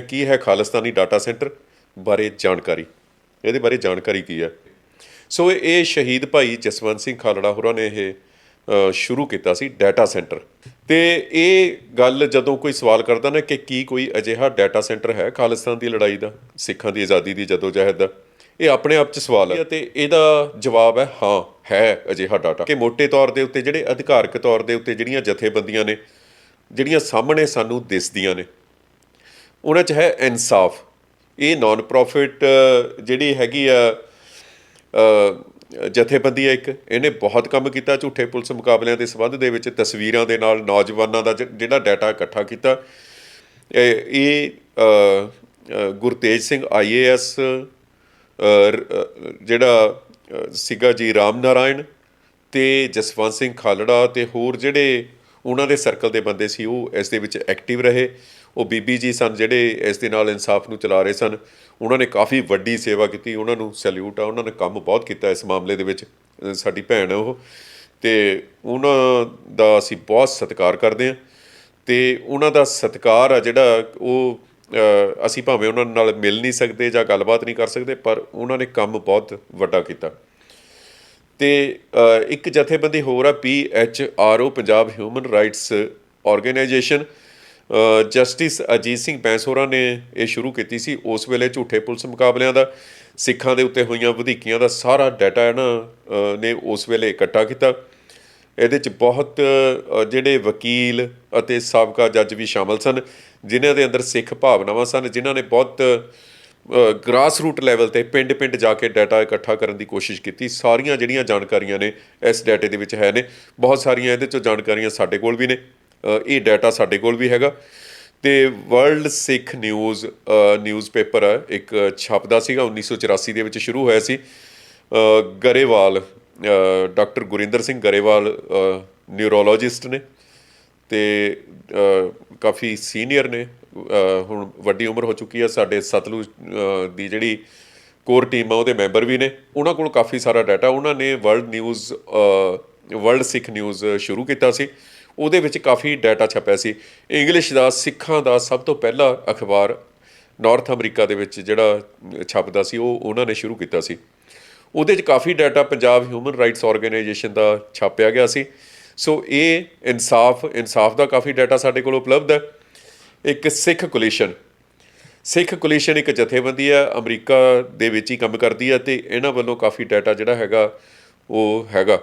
ਕੀ ਹੈ ਖਾਲਿਸਤਾਨੀ data centre ਬਾਰੇ ਜਾਣਕਾਰੀ? ਇਹਦੇ ਬਾਰੇ ਜਾਣਕਾਰੀ ਕੀ ਹੈ? ਸੋ ਇਹ ਸ਼ਹੀਦ ਭਾਈ ਜਸਵੰਤ ਸਿੰਘ ਖਾਲੜਾ ਹੋਰਾਂ ਨੇ ਇਹ ਸ਼ੁਰੂ ਕੀਤਾ ਸੀ ਡਾਟਾ ਸੈਂਟਰ ਤੇ ਇਹ ਗੱਲ ਜਦੋਂ ਕੋਈ ਸਵਾਲ ਕਰਦਾ ਨਾ ਕਿ ਕੀ ਕੋਈ ਅਜਿਹਾ ਡਾਟਾ ਸੈਂਟਰ ਹੈ ਖਾਲਿਸਤਾਨ ਦੀ ਲੜਾਈ ਦਾ, ਸਿੱਖਾਂ ਦੀ ਆਜ਼ਾਦੀ ਦੀ ਜਦੋਜਹਿਦ ਦਾ, ਇਹ ਆਪਣੇ ਆਪ ਚ ਸਵਾਲ ਹੈ ਤੇ ਇਹਦਾ ਜਵਾਬ ਹੈ ਹਾਂ, ਹੈ ਅਜਿਹਾ ਡਾਟਾ ਕਿ ਮੋٹے ਤੌਰ ਦੇ ਉੱਤੇ ਜਿਹੜੇ ਅਧਿਕਾਰਕ ਤੌਰ ਦੇ ਉੱਤੇ ਜਿਹੜੀਆਂ ਜਥੇਬੰਦੀਆਂ ਨੇ, ਜਿਹੜੀਆਂ ਸਾਹਮਣੇ ਸਾਨੂੰ ਦਿਸਦੀਆਂ ਨੇ ਉਹਨਾਂ 'ਚ ਹੈ ਇਨਸਾਫ। ਇਹ ਨਾਨ ਪ੍ਰੋਫਿਟ ਜਿਹੜੀ ਹੈਗੀ ਆ ਜਥੇਬੰਦੀ ਹੈ ਇੱਕ। ਇਹਨੇ ਬਹੁਤ ਕੰਮ ਕੀਤਾ ਝੂਠੇ ਪੁਲਿਸ ਮੁਕਾਬਲਿਆਂ ਦੇ ਸੰਬੰਧ ਦੇ ਵਿੱਚ ਤਸਵੀਰਾਂ ਦੇ ਨਾਲ ਨੌਜਵਾਨਾਂ ਦਾ ਜਿਹੜਾ ਡਾਟਾ ਇਕੱਠਾ ਕੀਤਾ। ਇਹ ਇਹ ਅ, ਅ, ਗੁਰਤੇਜ ਸਿੰਘ ਆਈਏਐਸ ਜਿਹੜਾ ਅ, ਸੀਗਾ ਜੀ ਰਾਮ ਨਾਰਾਇਣ ਤੇ ਜਸਵੰਤ ਸਿੰਘ ਖਾਲੜਾ ਤੇ ਹੋਰ ਜਿਹੜੇ ਉਹਨਾਂ ਦੇ ਸਰਕਲ ਦੇ ਬੰਦੇ ਸੀ ਉਹ ਇਸ ਦੇ ਵਿੱਚ ਐਕਟਿਵ ਰਹੇ। ਉਹ ਬੀਬੀ ਜੀ ਸਨ ਜਿਹੜੇ ਇਸ ਦੇ ਨਾਲ ਇਨਸਾਫ ਨੂੰ ਚਲਾ ਰਹੇ ਸਨ। ਉਹਨਾਂ ਨੇ ਕਾਫੀ ਵੱਡੀ ਸੇਵਾ ਕੀਤੀ, ਉਹਨਾਂ ਨੂੰ ਸੈਲੂਟ ਆ, ਉਹਨਾਂ ਨੇ ਕੰਮ ਬਹੁਤ ਕੀਤਾ ਇਸ ਮਾਮਲੇ ਦੇ ਵਿੱਚ ਸਾਡੀ ਭੈਣ ਹੈ ਉਹ। ਤੇ ਉਹਨਾਂ ਦਾ ਅਸੀਂ ਬਹੁਤ ਸਤਿਕਾਰ ਕਰਦੇ ਹਾਂ। ਤੇ ਉਹਨਾਂ ਦਾ ਸਤਿਕਾਰ ਆ ਜਿਹੜਾ ਉਹ ਅਸੀਂ ਭਾਵੇਂ ਉਹਨਾਂ ਨਾਲ ਮਿਲ ਨਹੀਂ ਸਕਦੇ ਜਾਂ ਗੱਲਬਾਤ ਨਹੀਂ ਕਰ ਸਕਦੇ, ਪਰ ਉਹਨਾਂ ਨੇ ਕੰਮ ਬਹੁਤ ਵੱਡਾ ਕੀਤਾ। ਤੇ ਇੱਕ ਜਥੇਬੰਦੀ ਹੋਰ ਆ, P H R O, Punjab human rights organisation justice Ajit Singh Bains ਹੋਰਾਂ ਨੇ ਇਹ ਸ਼ੁਰੂ ਕੀਤੀ ਸੀ। ਉਸ ਵੇਲੇ ਝੂਠੇ ਪੁਲਿਸ ਮੁਕਾਬਲਿਆਂ ਦਾ, ਸਿੱਖਾਂ ਦੇ ਉੱਤੇ ਹੋਈਆਂ ਵਧੀਕੀਆਂ ਦਾ ਸਾਰਾ ਡਾਟਾ ਹੈ ਨਾ ਨੇ ਉਸ ਵੇਲੇ ਇਕੱਠਾ ਕੀਤਾ। ਇਹਦੇ ਚ ਬਹੁਤ ਜਿਹੜੇ ਵਕੀਲ ਅਤੇ ਸਾਬਕਾ ਜੱਜ ਵੀ ਸ਼ਾਮਲ ਸਨ, ਜਿਨ੍ਹਾਂ ਦੇ ਅੰਦਰ ਸਿੱਖ ਭਾਵਨਾਵਾਂ ਸਨ, ਜਿਨ੍ਹਾਂ ਨੇ ਬਹੁਤ ਗ੍ਰਾਸ ਰੂਟ ਲੈਵਲ ਤੇ ਪਿੰਡ-ਪਿੰਡ ਜਾ ਕੇ ਡਾਟਾ ਇਕੱਠਾ ਕਰਨ ਦੀ ਕੋਸ਼ਿਸ਼ ਕੀਤੀ। ਸਾਰੀਆਂ ਜਿਹੜੀਆਂ ਜਾਣਕਾਰੀਆਂ ਨੇ ਇਸ ਡਾਟੇ ਦੇ ਵਿੱਚ ਹੈ ਨੇ, ਬਹੁਤ ਸਾਰੀਆਂ ਇਹਦੇ ਚੋਂ ਜਾਣਕਾਰੀਆਂ ਸਾਡੇ ਕੋਲ ਵੀ ਨੇ। ਇਹ ਡਾਟਾ ਸਾਡੇ ਕੋਲ ਵੀ ਹੈਗਾ। ਤੇ ਵਰਲਡ ਸਿੱਖ ਨਿਊਜ਼ ਨਿਊਜ਼ਪੇਪਰ ਹੈ ਇੱਕ ਛਪਦਾ ਸੀਗਾ 1984 ਦੇ ਵਿੱਚ ਸ਼ੁਰੂ ਹੋਇਆ ਸੀ। ਗਰੇਵਾਲ ਡਾਕਟਰ ਗੁਰਿੰਦਰ ਸਿੰਘ ਗਰੇਵਾਲ ਨਿਊਰੋਲੋਜਿਸਟ ਨੇ ਤੇ ਕਾਫੀ ਸੀਨੀਅਰ ਨੇ। ਹੁਣ ਵੱਡੀ ਉਮਰ ਹੋ ਚੁੱਕੀ ਹੈ ਸਾਡੇ ਸਤਲੁਜ ਦੀ ਜਿਹੜੀ ਕੋਰ ਟੀਮ ਆ, ਉਹਦੇ ਮੈਂਬਰ ਵੀ ਨੇ। ਉਹਨਾਂ ਕੋਲ ਕਾਫੀ ਸਾਰਾ ਡਾਟਾ ਉਹਨਾਂ ਨੇ world news world Sikh news ਸ਼ੁਰੂ ਕੀਤਾ ਸੀ। ਉਹਦੇ ਵਿੱਚ ਕਾਫੀ ਡਾਟਾ ਛਪਿਆ ਸੀ। ਇੰਗਲਿਸ਼ ਦਾ, ਸਿੱਖਾਂ ਦਾ ਸਭ ਤੋਂ ਪਹਿਲਾ ਅਖਬਾਰ ਨਾਰਥ ਅਮਰੀਕਾ ਦੇ ਵਿੱਚ ਜਿਹੜਾ ਛਪਦਾ ਸੀ, ਉਹ ਉਹਨਾਂ ਨੇ ਸ਼ੁਰੂ ਕੀਤਾ ਸੀ। ਉਹਦੇ 'ਚ ਕਾਫੀ data Punjab human rights organisation ਦਾ ਛਾਪਿਆ ਗਿਆ ਸੀ। ਸੋ ਇਹ ਇਨਸਾਫ ਇਨਸਾਫ ਦਾ ਕਾਫੀ ਡਾਟਾ ਸਾਡੇ ਕੋਲ ਉਪਲਬਧ ਹੈ। ਇੱਕ ਸਿੱਖ ਕੋਲੀਸ਼ਨ ਸਿੱਖ ਕੋਲੀਸ਼ਨ ਇੱਕ ਜਥੇਬੰਦੀ ਹੈ, ਅਮਰੀਕਾ ਦੇ ਵਿੱਚ ਹੀ ਕੰਮ ਕਰਦੀ ਹੈ ਤੇ ਇਹਨਾਂ ਵੱਲੋਂ ਕਾਫੀ ਡਾਟਾ ਜਿਹੜਾ ਹੈਗਾ, ਉਹ ਹੈਗਾ।